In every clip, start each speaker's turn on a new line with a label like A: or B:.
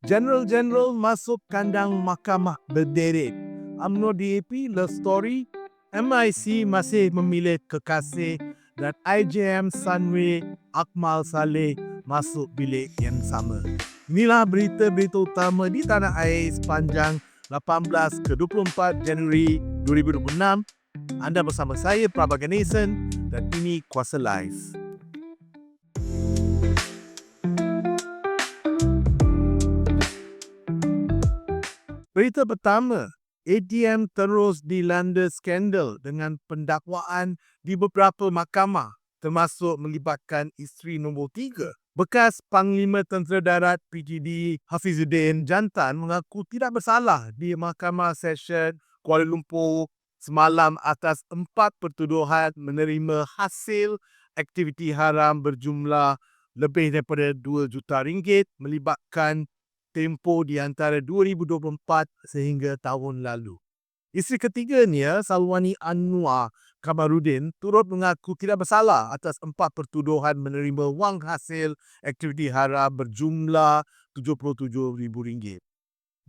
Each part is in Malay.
A: General-general masuk kandang mahkamah berderet. UMNO DAP Love Story, MIC masih memilih kekasih dan IJM Sunway Akmal Saleh masuk bilik yang sama. Inilah berita-berita utama di tanah air sepanjang 18 ke 24 Januari 2026. Anda bersama saya Prabha Ganesan dan ini Kuasa Live. Berita pertama, ATM terus dilanda skandal dengan pendakwaan di beberapa mahkamah termasuk melibatkan isteri nombor tiga. Bekas Panglima Tentera Darat PTD Hafizuddin Jantan mengaku tidak bersalah di Mahkamah Session Kuala Lumpur semalam atas empat pertuduhan menerima hasil aktiviti haram berjumlah lebih daripada 2 juta ringgit melibatkan tempoh di antara 2024 sehingga tahun lalu. Isteri ketiganya, Salwani Anwar Kamarudin, turut mengaku tidak bersalah atas empat pertuduhan menerima wang hasil aktiviti haram berjumlah RM77,000.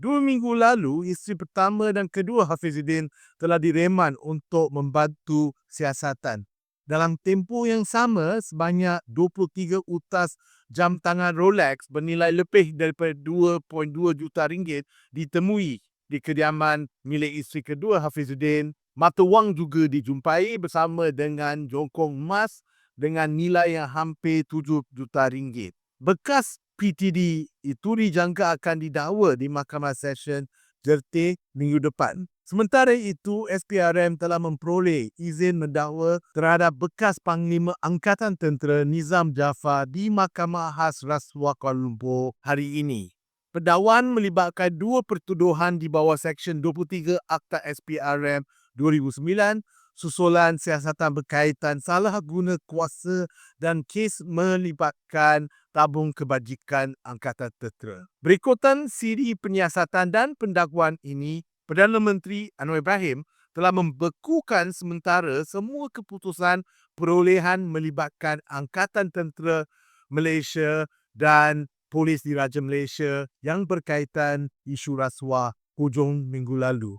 A: Dua minggu lalu, isteri pertama dan kedua Hafizuddin telah direman untuk membantu siasatan. Dalam tempoh yang sama, sebanyak 23 utas jam tangan Rolex bernilai lebih daripada 2.2 juta ringgit ditemui di kediaman milik isteri kedua Hafizuddin. Mata wang juga dijumpai bersama dengan jongkong emas dengan nilai yang hampir 7 juta ringgit. Bekas PTD itu dijangka akan didakwa di Mahkamah Session Jertih minggu depan. Sementara itu, SPRM telah memperoleh izin mendakwa terhadap bekas Panglima Angkatan Tentera Nizam Jafar di Mahkamah Khas Rasuah Kuala Lumpur hari ini. Pendakwaan melibatkan dua pertuduhan di bawah Seksyen 23 Akta SPRM 2009 susulan siasatan berkaitan salah guna kuasa dan kes melibatkan tabung kebajikan Angkatan Tentera. Berikutan siri penyiasatan dan pendakwaan ini Perdana Menteri Anwar Ibrahim telah membekukan sementara semua keputusan perolehan melibatkan Angkatan Tentera Malaysia dan Polis Diraja Malaysia yang berkaitan isu rasuah hujung minggu lalu.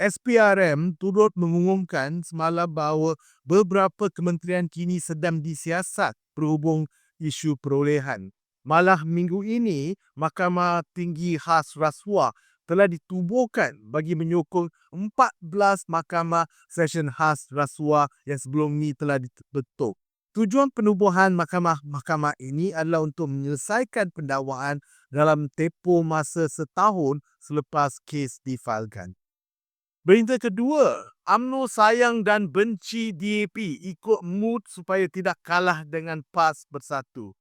A: SPRM turut mengumumkan semalam bahawa beberapa kementerian kini sedang disiasat berhubung isu perolehan. Malah minggu ini, Mahkamah Tinggi Khas Rasuah telah ditubuhkan bagi menyokong 14 mahkamah session khas rasuah yang sebelum ini telah dibentuk. Tujuan penubuhan mahkamah-mahkamah ini adalah untuk menyelesaikan pendakwaan dalam tempoh masa setahun selepas kes difailkan. Berita kedua, UMNO sayang dan benci DAP ikut mood supaya tidak kalah dengan PAS bersatu.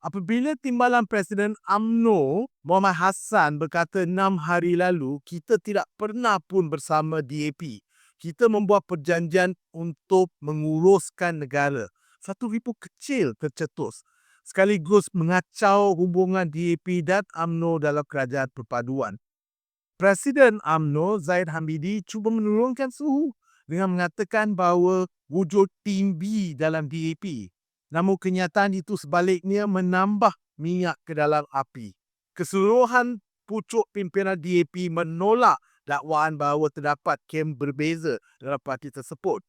A: Apabila Timbalan Presiden AMNO Muhammad Hassan berkata enam hari lalu kita tidak pernah pun bersama DAP. Kita membuat perjanjian untuk menguruskan negara. Satu ribu kecil tercetus. Sekaligus mengacau hubungan DAP dan AMNO dalam kerajaan perpaduan. Presiden AMNO Zaid Hamidi cuba menurunkan suhu dengan mengatakan bahawa wujud tim dalam DAP Namun kenyataan itu sebaliknya menambah minyak ke dalam api. Keseluruhan pucuk pimpinan DAP menolak dakwaan bahawa terdapat kem berbeza dalam parti tersebut.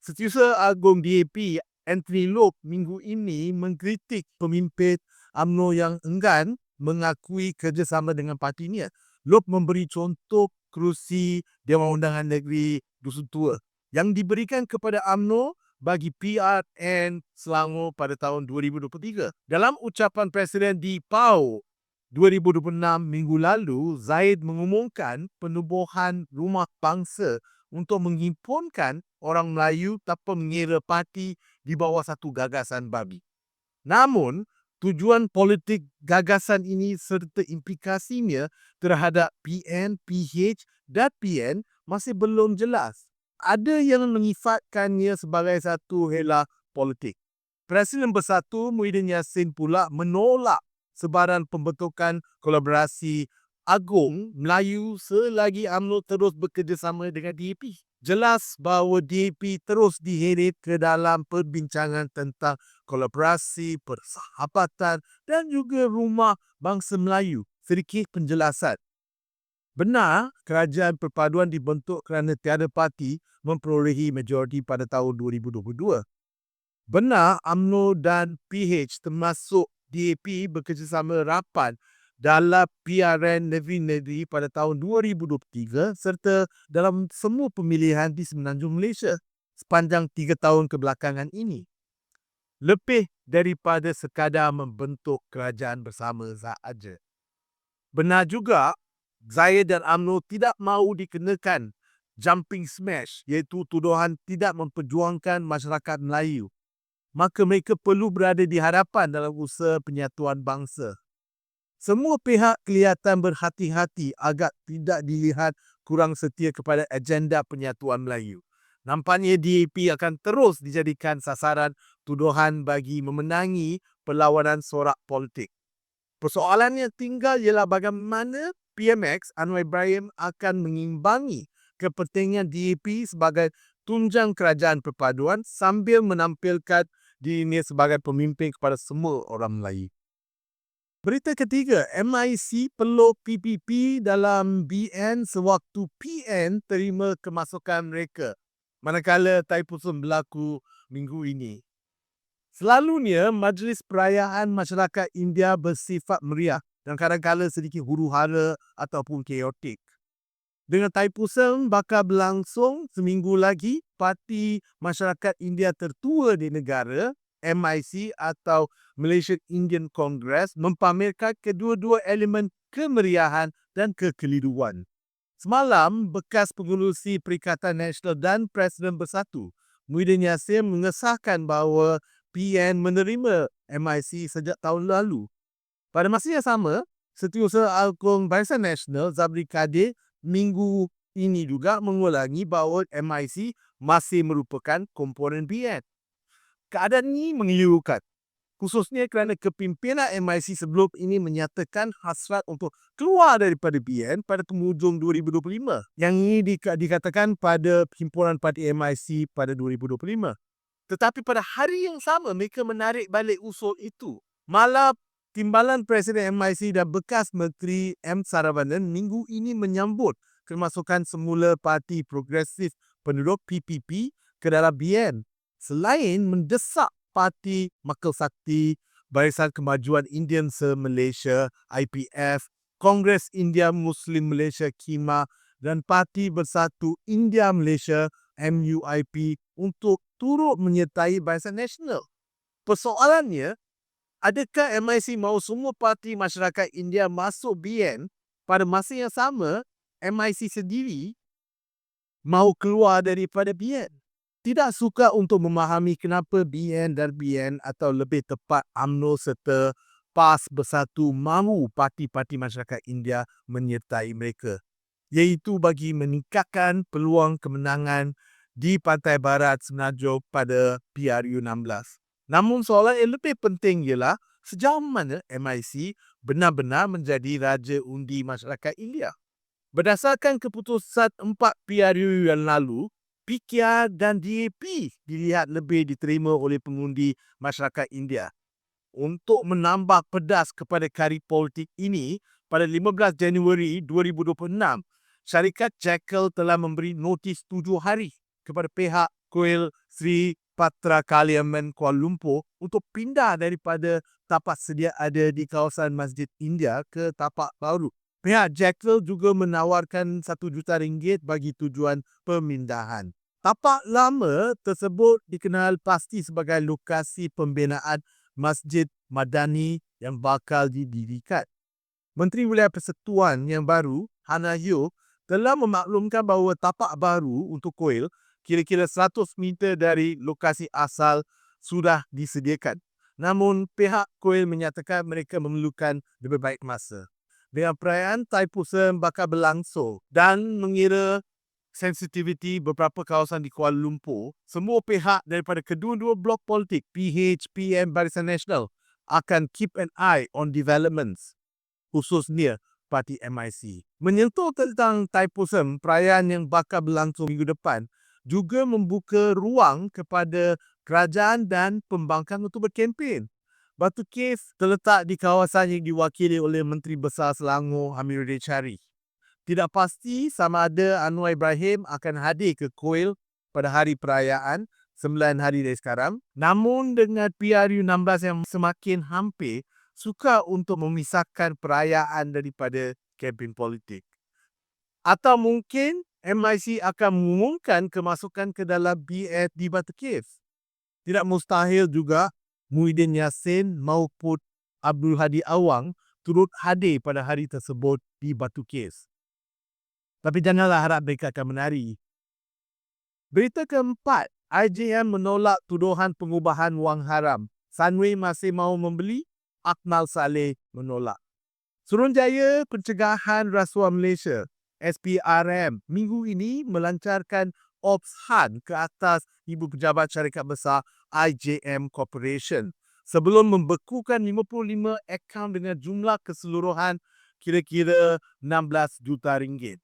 A: Setiausaha Agung DAP Anthony Loke minggu ini mengkritik pemimpin UMNO yang enggan mengakui kerjasama dengan partinya. Loke memberi contoh kerusi Dewan Undangan Negeri Dusun Tua yang diberikan kepada UMNO bagi PRN Selangor pada tahun 2023. Dalam ucapan Presiden di PAU 2026 minggu lalu, Zaid mengumumkan penubuhan rumah bangsa untuk menghimpunkan orang Melayu tanpa mengira parti di bawah satu gagasan babi. Namun, tujuan politik gagasan ini serta implikasinya terhadap PN, PH dan PN masih belum jelas ada yang menyifatkannya sebagai satu hela politik. Presiden Bersatu Muhyiddin Yassin pula menolak sebaran pembentukan kolaborasi agung Melayu selagi UMNO terus bekerjasama dengan DAP. Jelas bahawa DAP terus diheret ke dalam perbincangan tentang kolaborasi, persahabatan dan juga rumah bangsa Melayu sedikit penjelasan. Benar, kerajaan perpaduan dibentuk kerana tiada parti memperolehi majoriti pada tahun 2022. Benar, UMNO dan PH termasuk DAP bekerjasama rapat dalam PRN negeri-negeri pada tahun 2023 serta dalam semua pemilihan di Semenanjung Malaysia sepanjang tiga tahun kebelakangan ini. Lebih daripada sekadar membentuk kerajaan bersama sahaja. Benar juga, Zahid dan UMNO tidak mahu dikenakan jumping smash iaitu tuduhan tidak memperjuangkan masyarakat Melayu. Maka mereka perlu berada di hadapan dalam usaha penyatuan bangsa. Semua pihak kelihatan berhati-hati agar tidak dilihat kurang setia kepada agenda penyatuan Melayu. Nampaknya DAP akan terus dijadikan sasaran tuduhan bagi memenangi perlawanan sorak politik. Persoalannya tinggal ialah bagaimana PMX Anwar Ibrahim akan mengimbangi kepentingan DAP sebagai tunjang kerajaan perpaduan sambil menampilkan dirinya sebagai pemimpin kepada semua orang Melayu. Berita ketiga, MIC peluk PPP dalam BN sewaktu PN terima kemasukan mereka. Manakala Taipusun berlaku minggu ini. Selalunya, majlis perayaan masyarakat India bersifat meriah dan kadang-kadang sedikit huru-hara ataupun chaotic. Dengan Taipusan bakal berlangsung seminggu lagi, parti masyarakat India tertua di negara MIC atau Malaysian Indian Congress mempamerkan kedua-dua elemen kemeriahan dan kekeliruan. Semalam, bekas pengurusi Perikatan Nasional dan Presiden Bersatu, Muhyiddin Yassin mengesahkan bahawa PN menerima MIC sejak tahun lalu. Pada masa yang sama, Setiausaha Alkong Barisan Nasional Zabri Kadir minggu ini juga mengulangi bahawa MIC masih merupakan komponen PN. Keadaan ini mengelirukan. Khususnya kerana kepimpinan MIC sebelum ini menyatakan hasrat untuk keluar daripada BN pada penghujung 2025. Yang ini dikatakan pada himpunan parti MIC pada 2025. Tetapi pada hari yang sama mereka menarik balik usul itu. Malah Timbalan Presiden MIC dan bekas Menteri M. Saravanan minggu ini menyambut kemasukan semula Parti Progresif Penduduk PPP ke dalam BN selain mendesak Parti Makil Sakti, Barisan Kemajuan Indian se-Malaysia IPF, Kongres India Muslim Malaysia KIMA dan Parti Bersatu India Malaysia MUIP untuk turut menyertai Barisan Nasional. Persoalannya, adakah MIC mahu semua parti masyarakat India masuk BN pada masa yang sama MIC sendiri mahu keluar daripada BN? tidak suka untuk memahami kenapa BN dan BN atau lebih tepat AMNO serta PAS bersatu mahu parti-parti masyarakat India menyertai mereka iaitu bagi meningkatkan peluang kemenangan di pantai barat Semenanjung pada PRU 16. Namun soalan yang lebih penting ialah sejauh mana MIC benar-benar menjadi raja undi masyarakat India. Berdasarkan keputusan empat PRU yang lalu, PKR dan DAP dilihat lebih diterima oleh pengundi masyarakat India. Untuk menambah pedas kepada kari politik ini, pada 15 Januari 2026, syarikat Jekyll telah memberi notis tujuh hari kepada pihak Kuil Sri Patra Kaliaman Kuala Lumpur untuk pindah daripada tapak sedia ada di kawasan Masjid India ke tapak baru. Pihak Jekyll juga menawarkan satu juta ringgit bagi tujuan pemindahan. Tapak lama tersebut dikenal pasti sebagai lokasi pembinaan Masjid Madani yang bakal didirikan. Menteri Wilayah Persatuan yang baru, Hana Hyo, telah memaklumkan bahawa tapak baru untuk kuil kira-kira 100 meter dari lokasi asal sudah disediakan. Namun pihak kuil menyatakan mereka memerlukan lebih baik masa dengan perayaan Taipusan bakal berlangsung dan mengira sensitiviti beberapa kawasan di Kuala Lumpur, semua pihak daripada kedua-dua blok politik PH, PM, Barisan Nasional akan keep an eye on developments khususnya parti MIC. Menyentuh tentang Taipusan, perayaan yang bakal berlangsung minggu depan juga membuka ruang kepada kerajaan dan pembangkang untuk berkempen. Batu Kes terletak di kawasan yang diwakili oleh Menteri Besar Selangor Amiruddin Syari. Tidak pasti sama ada Anwar Ibrahim akan hadir ke Kuil pada hari perayaan 9 hari dari sekarang. Namun dengan PRU 16 yang semakin hampir, suka untuk memisahkan perayaan daripada kempen politik. Atau mungkin MIC akan mengumumkan kemasukan ke dalam BF di Batu Caves. Tidak mustahil juga Muhyiddin Yassin maupun Abdul Hadi Awang turut hadir pada hari tersebut di Batu Caves. Tapi janganlah harap mereka akan menari. Berita keempat, IJM menolak tuduhan pengubahan wang haram. Sunway masih mahu membeli, Akmal Saleh menolak. Suruhanjaya Pencegahan Rasuah Malaysia SPRM minggu ini melancarkan Ops ke atas ibu pejabat syarikat besar IJM Corporation sebelum membekukan 55 akaun dengan jumlah keseluruhan kira-kira 16 juta ringgit.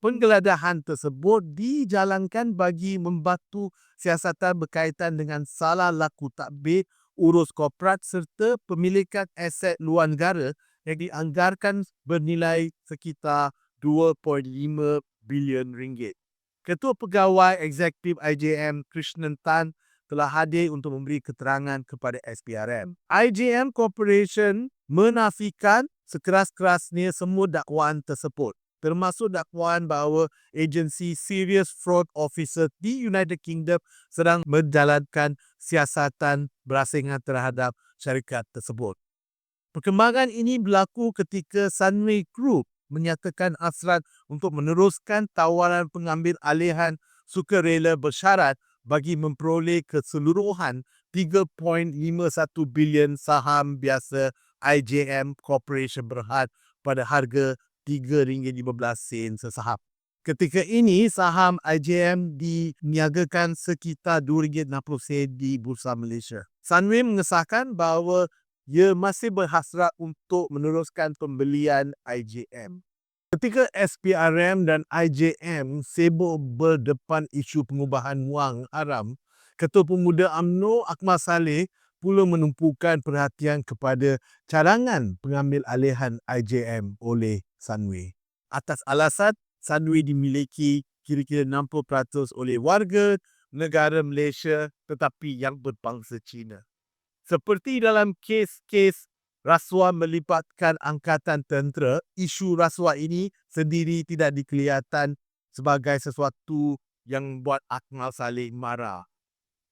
A: Penggeledahan tersebut dijalankan bagi membantu siasatan berkaitan dengan salah laku takbir urus korporat serta pemilikan aset luar negara yang dianggarkan bernilai sekitar 2.5 bilion ringgit. Ketua Pegawai Eksekutif IJM Krishnan Tan telah hadir untuk memberi keterangan kepada SPRM. IJM Corporation menafikan sekeras-kerasnya semua dakwaan tersebut termasuk dakwaan bahawa agensi Serious Fraud Officer di United Kingdom sedang menjalankan siasatan berasingan terhadap syarikat tersebut. Perkembangan ini berlaku ketika Sunway Group menyatakan hasrat untuk meneruskan tawaran pengambil alihan sukarela bersyarat bagi memperoleh keseluruhan 3.51 bilion saham biasa IJM Corporation Berhad pada harga RM3.15 sesaham. Ketika ini, saham IJM diniagakan sekitar RM2.60 di Bursa Malaysia. Sunway mengesahkan bahawa ia masih berhasrat untuk meneruskan pembelian IJM. Ketika SPRM dan IJM sibuk berdepan isu pengubahan wang haram, Ketua Pemuda UMNO Akmal Saleh pula menumpukan perhatian kepada cadangan pengambil alihan IJM oleh Sunway. Atas alasan Sunway dimiliki kira-kira 60% oleh warga negara Malaysia tetapi yang berbangsa Cina. Seperti dalam kes-kes rasuah melibatkan angkatan tentera, isu rasuah ini sendiri tidak dikelihatan sebagai sesuatu yang buat Akmal Saleh marah.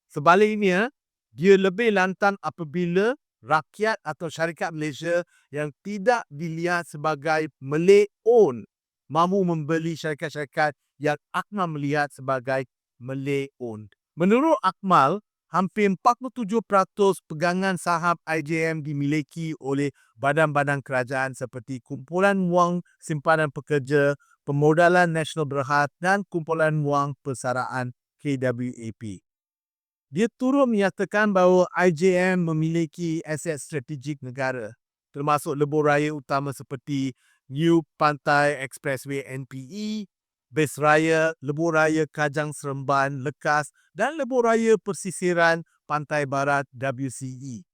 A: Sebaliknya, dia lebih lantang apabila rakyat atau syarikat Malaysia yang tidak dilihat sebagai Malay own mahu membeli syarikat-syarikat yang Akmal melihat sebagai Malay owned. Menurut Akmal, hampir 47% pegangan saham IJM dimiliki oleh badan-badan kerajaan seperti Kumpulan Wang Simpanan Pekerja, Pemodalan Nasional Berhad dan Kumpulan Wang Persaraan KWAP. Dia turut menyatakan bahawa IJM memiliki aset strategik negara termasuk lebuh raya utama seperti New Pantai Expressway NPE, Bes Raya, Lebuh Raya Kajang Seremban, Lekas dan Lebuh Raya Persisiran Pantai Barat WCE.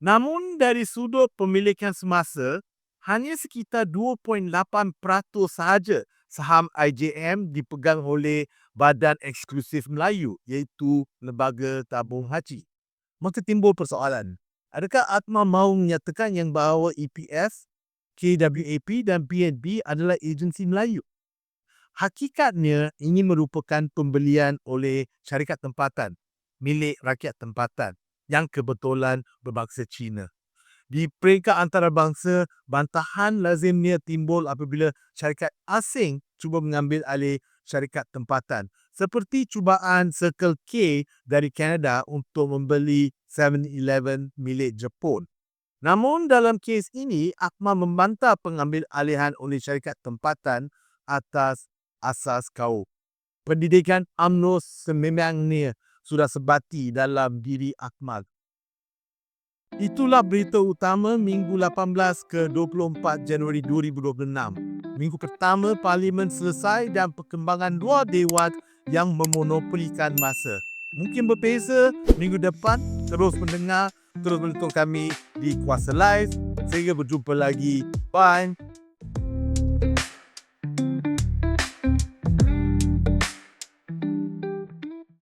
A: Namun dari sudut pemilikan semasa, hanya sekitar 2.8% sahaja saham IJM dipegang oleh Badan Eksklusif Melayu iaitu Lembaga Tabung Haji. Maka timbul persoalan, adakah Atma mahu menyatakan yang bahawa EPS, KWAP dan PNB adalah agensi Melayu? Hakikatnya ini merupakan pembelian oleh syarikat tempatan milik rakyat tempatan yang kebetulan berbangsa Cina. Di peringkat antarabangsa, bantahan lazimnya timbul apabila syarikat asing cuba mengambil alih syarikat tempatan. Seperti cubaan Circle K dari Kanada untuk membeli 7-Eleven milik Jepun. Namun dalam kes ini, Akmal membantah pengambil alihan oleh syarikat tempatan atas asas kau. Pendidikan UMNO sememangnya sudah sebati dalam diri Akmal. Itulah berita utama minggu 18 ke 24 Januari 2026. Minggu pertama Parlimen selesai dan perkembangan dua dewan yang memonopolikan masa. Mungkin berbeza minggu depan terus mendengar terus menonton kami di Kuasa Live. Sehingga berjumpa lagi. Bye.